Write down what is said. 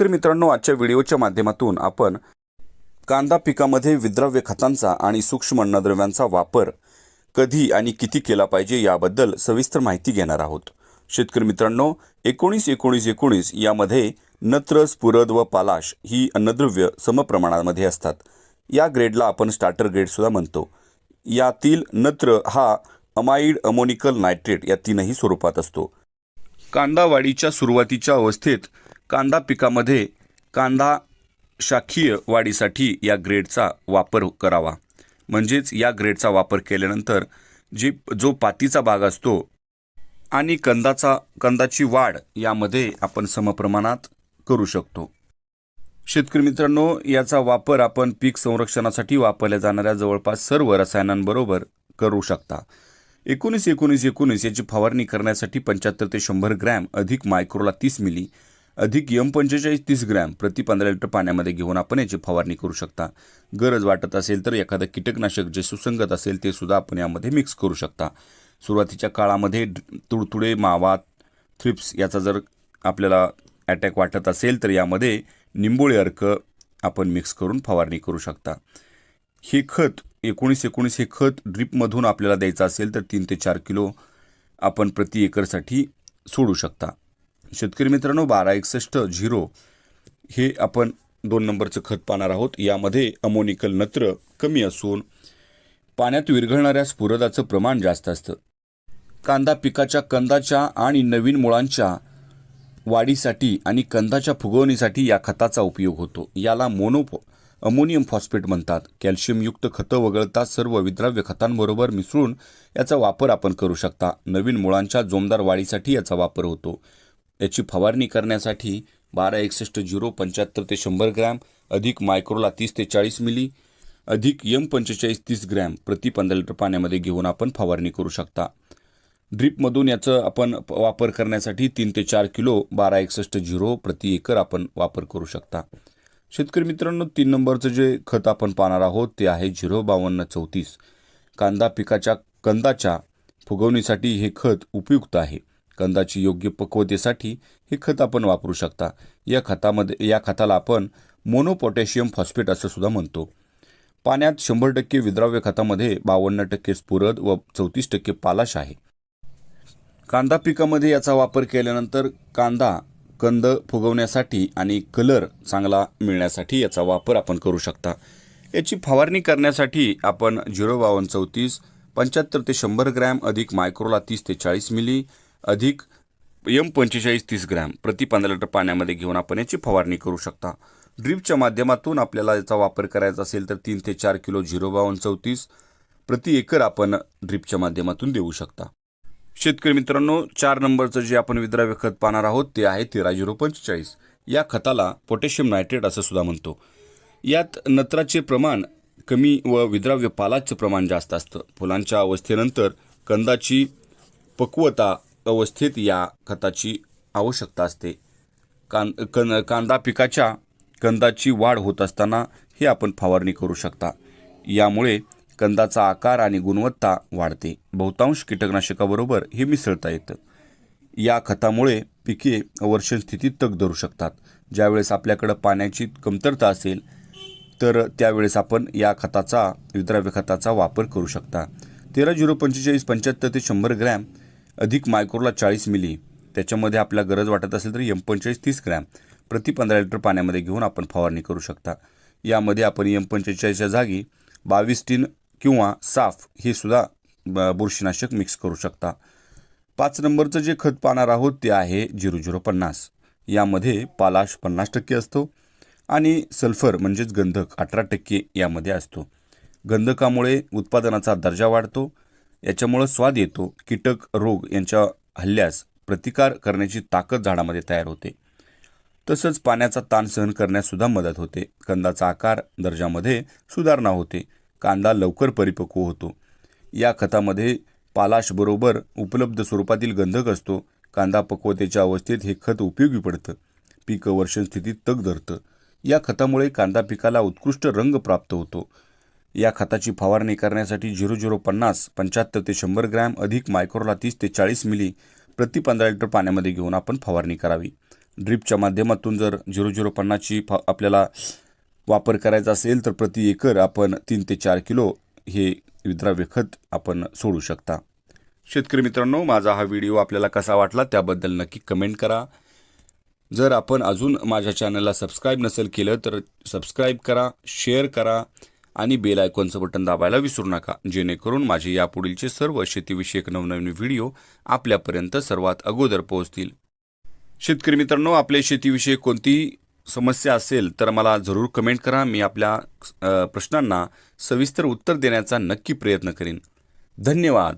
तर मित्रांनो आजच्या व्हिडिओच्या माध्यमातून आपण कांदा पिकामध्ये विद्राव्य खतांचा आणि सूक्ष्म अन्नद्रव्यांचा वापर कधी आणि किती केला पाहिजे याबद्दल सविस्तर माहिती घेणार आहोत. शेतकरी मित्रांनो एकोणीस एकोणीस एकोणीस यामध्ये नत्र स्फुरद व पालाश ही अन्नद्रव्य समप्रमाणामध्ये असतात. या ग्रेडला आपण स्टार्टर ग्रेडसुद्धा म्हणतो. यातील नत्र हा अमाइड अमोनिकल नायट्रेट या तीनही स्वरूपात असतो. कांदा वाढीच्या सुरुवातीच्या अवस्थेत कांदा पिकामध्ये कांदा शाखीय वाढीसाठी या ग्रेडचा वापर करावा. म्हणजेच या ग्रेडचा वापर केल्यानंतर जी जो पातीचा भाग असतो आणि कंदाचा कंदाची वाढ यामध्ये आपण समप्रमाणात करू शकतो. शेतकरी मित्रांनो याचा वापर आपण पीक संरक्षणासाठी वापरल्या जाणाऱ्या जवळपास सर्व रसायनांबरोबर करू शकता. एकोणीस एकोणीस एकोणीस याची फवारणी करण्यासाठी पंच्याहत्तर ते शंभर ग्रॅम अधिक मायक्रोला तीस मिली अधिक यम पंचेचाळीस तीस ग्रॅम प्रति पंधरा लिटर पाण्यामध्ये घेऊन आपण याची फवारणी करू शकता. गरज वाटत असेल तर एखादं कीटकनाशक जे सुसंगत असेल ते सुद्धा आपण यामध्ये मिक्स करू शकता. सुरुवातीच्या काळामध्ये तुडतुडे मावा थ्रिप्स याचा जर आपल्याला अटॅक वाटत असेल तर यामध्ये निंबोळी अर्क आपण मिक्स करून फवारणी करू शकता. हे खत एकोणीस एकोणीस हे खत ड्रीपमधून आपल्याला द्यायचं असेल तर तीन ते चार किलो आपण प्रति एकरसाठी सोडू शकता. शेतकरी मित्रांनो बारा एकसष्ट झिरो हे आपण दोन नंबरचं खत पाहणार आहोत. यामध्ये अमोनिकल नत्र कमी असून पाण्यात विरघळणाऱ्या स्फुरदाचं प्रमाण जास्त असतं. कांदा पिकाच्या कंदाच्या आणि नवीन मुळांच्या वाढीसाठी आणि कंदाच्या फुगवणीसाठी या खताचा उपयोग होतो. याला मोनो अमोनियम फॉस्फेट म्हणतात. कॅल्शियमयुक्त खतं वगळता सर्व विद्राव्य खतांबरोबर मिसळून याचा वापर आपण करू शकता. नवीन मुळांच्या जोमदार वाढीसाठी याचा वापर होतो. याची फवारणी करण्यासाठी बारा एकसष्ट झिरो पंच्याहत्तर ते शंभर ग्रॅम अधिक मायक्रोला तीस ते चाळीस मिली अधिक यम पंचेचाळीस तीस ग्रॅम प्रति पंधरा लिटर पाण्यामध्ये घेऊन आपण फवारणी करू शकता. ड्रीपमधून याचं आपण प- वापर करण्यासाठी तीन ते चार किलो बारा एकसष्ट झिरो प्रति एकर आपण वापर करू शकता. शेतकरी मित्रांनो तीन नंबरचं जे खत आपण पाहणार आहोत ते आहे झिरो बावन्न चौतीस. कांदा पिकाच्या कंदाच्या फुगवणीसाठी हे खत उपयुक्त आहे. कंदाची योग्य पक्वतेसाठी हे खत आपण वापरू शकता. या खतामध्ये या खताला आपण मोनोपोटॅशियम फॉस्फेट असं सुद्धा म्हणतो. पाण्यात शंभर टक्के विद्राव्य खतामध्ये बावन्न टक्के स्फुरद व चौतीस टक्के पालाश आहे. कांदा पिकामध्ये याचा वापर केल्यानंतर कांदा कंद फुगवण्यासाठी आणि कलर चांगला मिळण्यासाठी याचा वापर आपण करू शकता. याची फवारणी करण्यासाठी आपण झिरो बावन्न चौतीस पंच्याहत्तर ते शंभर ग्रॅम अधिक मायक्रोला तीस ते चाळीस मिली अधिक एम पंचेचाळीस तीस ग्रॅम प्रति पंधरा लिटर पाण्यामध्ये घेऊन आपण याची फवारणी करू शकता. ड्रीपच्या माध्यमातून आपल्याला याचा वापर करायचा असेल तर तीन ते चार किलो झिरो बावन्न चौतीस प्रति एकर आपण ड्रीपच्या माध्यमातून देऊ शकता. शेतकरी मित्रांनो चार नंबरचं जे आपण विद्राव्य खत पाहणार आहोत ते आहे तेरा झिरो पंचेचाळीस. या खताला पोटॅशियम नायट्रेट असं सुद्धा म्हणतो. यात नत्राचे प्रमाण कमी व विद्राव्य पालाचं प्रमाण जास्त असतं. फुलांच्या अवस्थेनंतर कंदाची पक्वता अवस्थेत या खताची आवश्यकता असते. कां कन कांदा पिकाच्या कंदाची वाढ होत असताना हे आपण फवारणी करू शकता. यामुळे कंदाचा आकार आणि गुणवत्ता वाढते. बहुतांश कीटकनाशकाबरोबर हे मिसळता येतं. या खतामुळे पिके वर्षण स्थितीत तग धरू शकतात. ज्यावेळेस आपल्याकडं पाण्याची कमतरता असेल तर त्यावेळेस आपण या खताचा विद्राव्य खताचा वापर करू शकता. तेरा झिरो पंचेचाळीस पंच्याहत्तर ते शंभर ग्रॅम अधिक मायक्रोला चाळीस मिली. त्याच्यामध्ये आपल्या गरज वाटत असेल तर एम पंचेचाळीस तीस ग्रॅम प्रति पंधरा लिटर पाण्यामध्ये घेऊन आपण फवारणी करू शकता. यामध्ये आपण एम पंचेचाळीसच्या जागी बावीस टीन किंवा साफ हे सुद्धा ब- बुरशीनाशक मिक्स करू शकता. पाच नंबरचं जे खत पाहणार आहोत ते आहे झिरो झिरो पन्नास. यामध्ये पालाश पन्नास टक्के असतो आणि सल्फर म्हणजेच गंधक अठरा टक्के यामध्ये असतो. गंधकामुळे उत्पादनाचा दर्जा वाढतो याच्यामुळं स्वाद येतो. कीटक रोग यांच्या हल्ल्यास प्रतिकार करण्याची ताकद झाडामध्ये तयार होते. तसंच पाण्याचा ताण सहन करण्यास सुद्धा मदत होते. कंदाचा आकार दर्जामध्ये सुधारणा होते. कांदा लवकर परिपक्व होतो. या खतामध्ये पालाशबरोबर उपलब्ध स्वरूपातील गंधक असतो. कांदा पक्वतेच्या अवस्थेत हे खत उपयोगी पडतं. पीक वर्षण स्थितीत तग धरतं. या खतामुळे कांदा पिकाला उत्कृष्ट रंग प्राप्त होतो. या खताची फवारणी करण्यासाठी झिरो झिरो पन्नास पंच्याहत्तर ते शंभर ग्रॅम अधिक मायक्रोला तीस ते चाळीस मिली प्रति पंधरा लिटर पाण्यामध्ये घेऊन आपण फवारणी करावी. ड्रिपच्या माध्यमातून जर झिरो झिरो पन्नासची फ आपल्याला वापर करायचा असेल तर प्रति एकर आपण तीन ते चार किलो हे विद्राव्य खत आपण सोडू शकता. शेतकरी मित्रांनो माझा हा व्हिडिओ आपल्याला कसा वाटला त्याबद्दल नक्की कमेंट करा. जर आपण अजून माझ्या चॅनलला सबस्क्राईब नसेल केलं तर सबस्क्राईब करा शेअर करा. आणि बेल आयकॉनचं बटन दाबायला विसरू नका. जेणेकरून माझे यापुढीलचे सर्व शेतीविषयक नवनवीन व्हिडिओ आपल्यापर्यंत सर्वात अगोदर पोहोचतील. शेतकरी मित्रांनो आपल्या शेतीविषयी कोणतीही समस्या असेल तर मला जरूर कमेंट करा. मी आपल्या प्रश्नांना सविस्तर उत्तर देण्याचा नक्की प्रयत्न करीन. धन्यवाद.